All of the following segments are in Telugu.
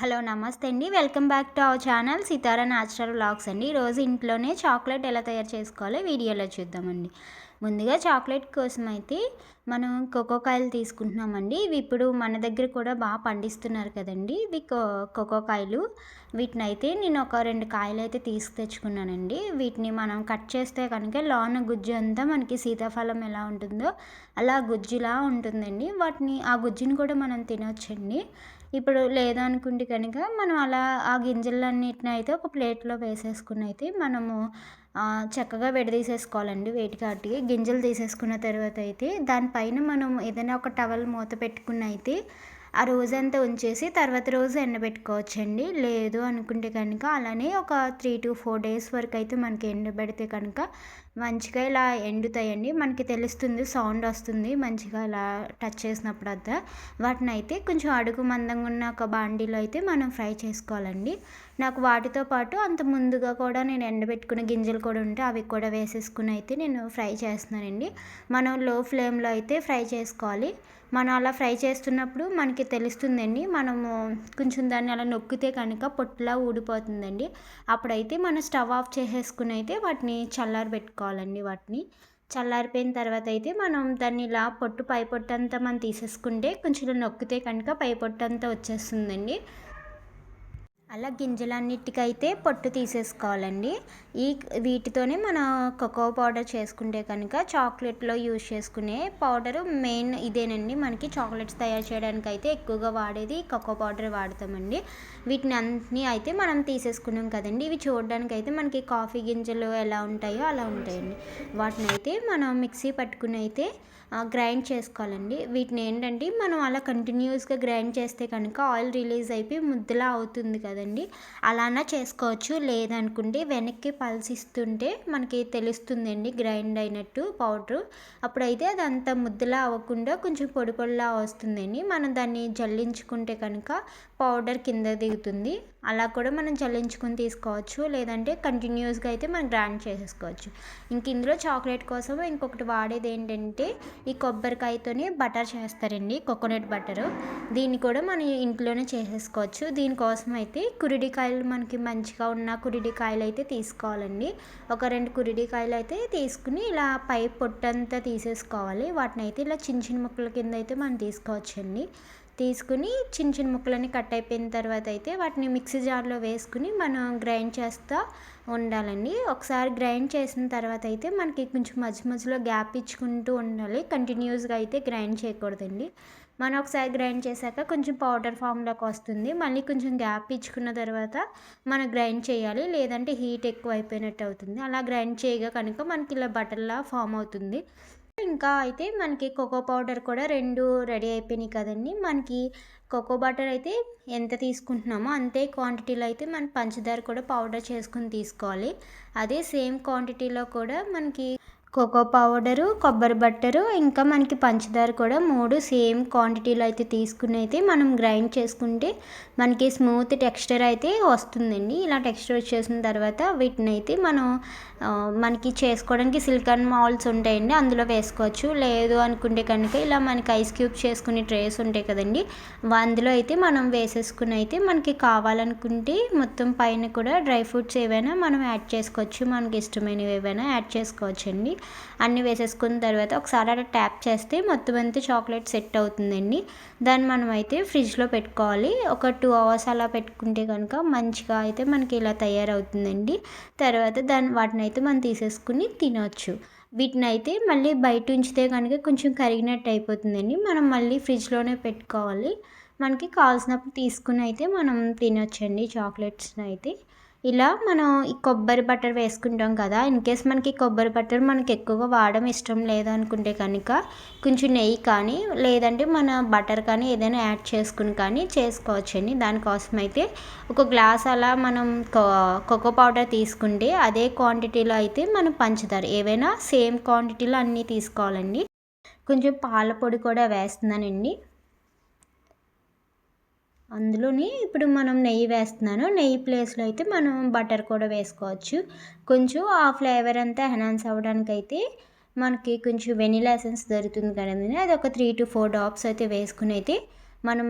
హలో నమస్తే అండి. Welcome back to our channel Sitara natural vlogs అండి. ఈరోజు ఇంట్లోనే చాక్లెట్ ఎలా తయారు చేసుకోవాలో వీడియోలో చూద్దామండి. ముందుగా చాక్లెట్ కోసం అయితే మనం కోకోకాయలు తీసుకుంటున్నామండి ఇవి ఇప్పుడు మన దగ్గర కూడా బాగా పండిస్తున్నారు కదండి. ఇవి కోకో కోకోకాయలు వీటిని అయితే నేను ఒక రెండు కాయలు అయితే తీసుకు తెచ్చుకున్నానండి. వీటిని మనం కట్ చేస్తే కనుక లోన గుజ్జు అంతా మనకి సీతాఫలం ఎలా ఉంటుందో అలా గుజ్జులా ఉంటుందండి. వాటిని ఆ గుజ్జుని కూడా మనం తినొచ్చండి. ఇప్పుడు లేదనుకుంటే కనుక మనం అలా ఆ గింజలన్నిటిని అయితే ఒక ప్లేట్లో వేసేసుకుని అయితే మనము చక్కగా విడదీసేసుకోవాలండి వేటికి వాటికి గింజలు తీసేసుకున్న తర్వాత అయితే దానిపైన మనం ఏదైనా ఒక టవల్ మూత పెట్టుకుని అయితే ఆ రోజంతా ఉంచేసి తర్వాత రోజు ఎండబెట్టుకోవచ్చండి. లేదు అనుకుంటే కనుక అలానే ఒక త్రీ టు ఫోర్ డేస్ వరకు అయితే మనకి ఎండబెడితే కనుక మంచిగా ఇలా ఎండుతాయండి. మనకి తెలుస్తుంది సౌండ్ వస్తుంది. మంచిగా ఇలా టచ్ చేసినప్పుడు అంతా వాటిని అయితే కొంచెం అడుగు మందంగా ఉన్న ఒక బాండీలో అయితే మనం ఫ్రై చేసుకోవాలండి. నాకు వాటితో పాటు అంత ముందుగా కూడా నేను ఎండబెట్టుకున్న గింజలు కూడా ఉంటే అవి కూడా వేసేసుకుని అయితే నేను ఫ్రై చేస్తున్నానండి. మనం లో ఫ్లేమ్లో అయితే ఫ్రై చేసుకోవాలి. మనం అలా ఫ్రై చేస్తున్నప్పుడు మనకి తెలుస్తుందండి. మనము కొంచెం దాన్ని అలా నొక్కితే కనుక పొట్టులా ఊడిపోతుందండి. అప్పుడైతే మనం స్టవ్ ఆఫ్ చేసేసుకుని అయితే వాటిని చల్లారి పెట్టుకోవాలండి వాటిని. చల్లారిపోయిన తర్వాత అయితే మనం దాన్ని ఇలా పొట్టు పై పొట్టు అంతా మనం తీసేసుకుంటే కొంచెం నొక్కితే కనుక పై పొట్టు అంతా వచ్చేస్తుందండి. అలా గింజలన్నిటికైతే పొట్టు తీసేసుకోవాలండి. ఈ వీటితోనే మన కొకో పౌడర్ చేసుకుంటే కనుక చాక్లెట్లో యూజ్ చేసుకునే పౌడరు మెయిన్ ఇదేనండి. మనకి చాక్లెట్స్ తయారు చేయడానికి అయితే ఎక్కువగా వాడేది కొకో పౌడర్ వాడతామండి. వీటిని అన్ని అయితే మనం తీసేసుకున్నాం కదండి. ఇవి చూడడానికి అయితే మనకి కాఫీ గింజలు ఎలా ఉంటాయో అలా ఉంటాయండి. వాటిని అయితే మనం మిక్సీ పట్టుకుని అయితే గ్రైండ్ చేసుకోవాలండి. వీటిని ఏంటంటే మనం అలా కంటిన్యూస్గా గ్రైండ్ చేస్తే కనుక ఆయిల్ రిలీజ్ అయిపోయి ముద్దలా అవుతుంది కదా కదండి? అలానా చేసుకోవచ్చు. లేదనుకుంటే వెనక్కి పల్సిస్తుంటే మనకి తెలుస్తుందండి గ్రైండ్ అయినట్టు పౌడరు. అప్పుడైతే అది అంత ముద్దలా అవ్వకుండా కొంచెం పొడి పొడిలా వస్తుందండి. మనం దాన్ని జల్లించుకుంటే కనుక పౌడర్ కింద దిగుతుంది. అలా కూడా మనం జల్లించుకుని తీసుకోవచ్చు. లేదంటే కంటిన్యూస్గా అయితే మనం గ్రైండ్ చేసేసుకోవచ్చు. ఇంక ఇందులో చాక్లెట్ కోసం ఇంకొకటి వాడేది ఏంటంటే ఈ కొబ్బరికాయతోనే బటర్ చేస్తారండి. Coconut butter. దీన్ని కూడా మనం ఇంట్లోనే చేసేసుకోవచ్చు. దీనికోసం అయితే కురిడికాయలు మనకి మంచిగా ఉన్న కురిడికాయలు అయితే తీసుకోవాలండి. ఒక రెండు కురిడికాయలు అయితే తీసుకుని ఇలా పై పొట్టంతా తీసేసుకోవాలి. వాటిని అయితే ఇలా చిన్న చిన్న ముక్కల కింద అయితే మనం తీసుకోవచ్చండి. తీసుకుని చిన్న చిన్న ముక్కలన్నీ కట్ అయిపోయిన తర్వాత అయితే వాటిని మిక్సీ జార్లో వేసుకుని మనం గ్రైండ్ చేస్తూ ఉండాలండి. ఒకసారి గ్రైండ్ చేసిన తర్వాత అయితే మనకి కొంచెం మధ్య మధ్యలో గ్యాప్ ఇచ్చుకుంటూ ఉండాలి. కంటిన్యూస్గా అయితే గ్రైండ్ చేయకూడదండి. మనం ఒకసారి గ్రైండ్ చేశాక కొంచెం పౌడర్ ఫామ్లోకి వస్తుంది. మళ్ళీ కొంచెం గ్యాప్ ఇచ్చుకున్న తర్వాత మనం గ్రైండ్ చేయాలి. లేదంటే హీట్ ఎక్కువ అయిపోయినట్టు అవుతుంది. అలా గ్రైండ్ చేయగా కనుక మనకి ఇలా బటర్లా ఫామ్ అవుతుంది. ఇంకా అయితే మనకి కోకో పౌడర్ కూడా రెండు రెడీ అయిపోయినాయి కదండి. మనకి కోకో బటర్ అయితే ఎంత తీసుకుంటున్నామో అంతే క్వాంటిటీలో అయితే మన పంచదార కూడా పౌడర్ చేసుకుని తీసుకోవాలి. అదే సేమ్ క్వాంటిటీలో కూడా మనకి కోకో పౌడరు కొబ్బరి బట్టరు ఇంకా మనకి పంచదార కూడా మూడు సేమ్ క్వాంటిటీలో అయితే తీసుకుని అయితే మనం గ్రైండ్ చేసుకుంటే మనకి స్మూత్ టెక్స్చర్ అయితే వస్తుందండి. ఇలా టెక్స్చర్ వచ్చేసిన తర్వాత వీటిని అయితే మనం మనకి చేసుకోవడానికి సిలికాన్ మాల్స్ ఉంటాయండి అందులో వేసుకోవచ్చు. లేదు అనుకుంటే కనుక ఇలా మనకి ఐస్ క్యూబ్ చేసుకునే ట్రేస్ ఉంటాయి కదండి అందులో అయితే మనం వేసేసుకుని అయితే మనకి కావాలనుకుంటే మొత్తం పైన కూడా డ్రై ఫ్రూట్స్ ఏవైనా మనం యాడ్ చేసుకోవచ్చు. మనకి ఇష్టమైనవి ఏవైనా యాడ్ చేసుకోవచ్చండి. అన్నీ వేసేసుకున్న తర్వాత ఒకసారి అలా ట్యాప్ చేస్తే మొత్తం అంతా చాక్లెట్ సెట్ అవుతుందండి. దాన్ని మనం అయితే ఫ్రిడ్జ్లో పెట్టుకోవాలి. ఒక టూ అవర్స్ అలా పెట్టుకుంటే కనుక మంచిగా అయితే మనకి ఇలా తయారవుతుందండి. తర్వాత దాన్ని వాటిని అయితే మనం తీసేసుకుని తినవచ్చు వీటిని అయితే మళ్ళీ బయట ఉంచితే కనుక కొంచెం కరిగినట్టు అయిపోతుందండి. మనం మళ్ళీ ఫ్రిడ్జ్లోనే పెట్టుకోవాలి. మనకి కావాల్సినప్పుడు తీసుకుని అయితే మనం తినొచ్చండి చాక్లెట్స్ని అయితే. ఇలా మనం ఈ కొబ్బరి బట్టర్ వేసుకుంటాం కదా ఇన్ కేస్ మనకి కొబ్బరి బట్టర్ మనకి ఎక్కువగా వాడడం ఇష్టం లేదనుకుంటే కనుక కొంచెం నెయ్యి కానీ లేదంటే మన బటర్ కానీ ఏదైనా యాడ్ చేసుకుని కానీ చేసుకోవచ్చండి దానికోసం అయితే ఒక గ్లాస్ అలా మనం కోకో పౌడర్ తీసుకుంటే అదే క్వాంటిటీలో అయితే మనం పంచదార ఏవైనా సేమ్ క్వాంటిటీలో అన్నీ తీసుకోవాలండి. కొంచెం పాల పొడి కూడా వేస్తున్నానండి. అందులోని ఇప్పుడు మనం నెయ్యి వేస్తున్నాను. నెయ్యి ప్లేస్లో అయితే మనం బటర్ కూడా వేసుకోవచ్చు. కొంచెం ఆ ఫ్లేవర్ అంతా ఎన్హాన్స్ అవ్వడానికి అయితే మనకి కొంచెం వెనిలా ఎసెన్స్ దొరుకుతుంది కదండి. అది ఒక త్రీ టు ఫోర్ డాప్స్ అయితే వేసుకుని అయితే మనం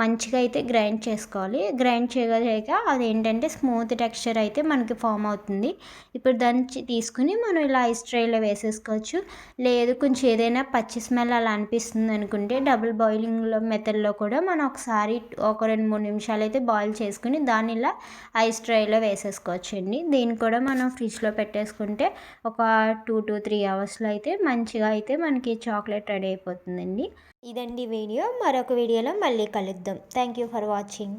మంచిగా అయితే గ్రైండ్ చేసుకోవాలి. గ్రైండ్ చేయగా అది ఏంటంటే స్మూత్ టెక్స్చర్ అయితే మనకి ఫామ్ అవుతుంది. ఇప్పుడు దాన్ని తీసుకుని మనం ఇలా ఐస్ ట్రేలో వేసేసుకోవచ్చు. లేదు కొంచెం ఏదైనా పచ్చి స్మెల్ అలా అనిపిస్తుంది అనుకుంటే డబుల్ బాయిలింగ్లో మెథడ్లో కూడా మనం ఒకసారి ఒక రెండు మూడు నిమిషాలు అయితే బాయిల్ చేసుకుని దాన్ని ఇలా ఐస్ ట్రేలో వేసేసుకోవచ్చు అండి. దీన్ని కూడా మనం ఫ్రిడ్జ్లో పెట్టేసుకుంటే ఒక టూ టు త్రీ అవర్స్లో అయితే మంచిగా అయితే మనకి చాక్లెట్ రెడీ అయిపోతుందండి. ఇదండి వీడియో. మరొక వీడియోలో మళ్ళీ కలుద్దాం. Thank you for watching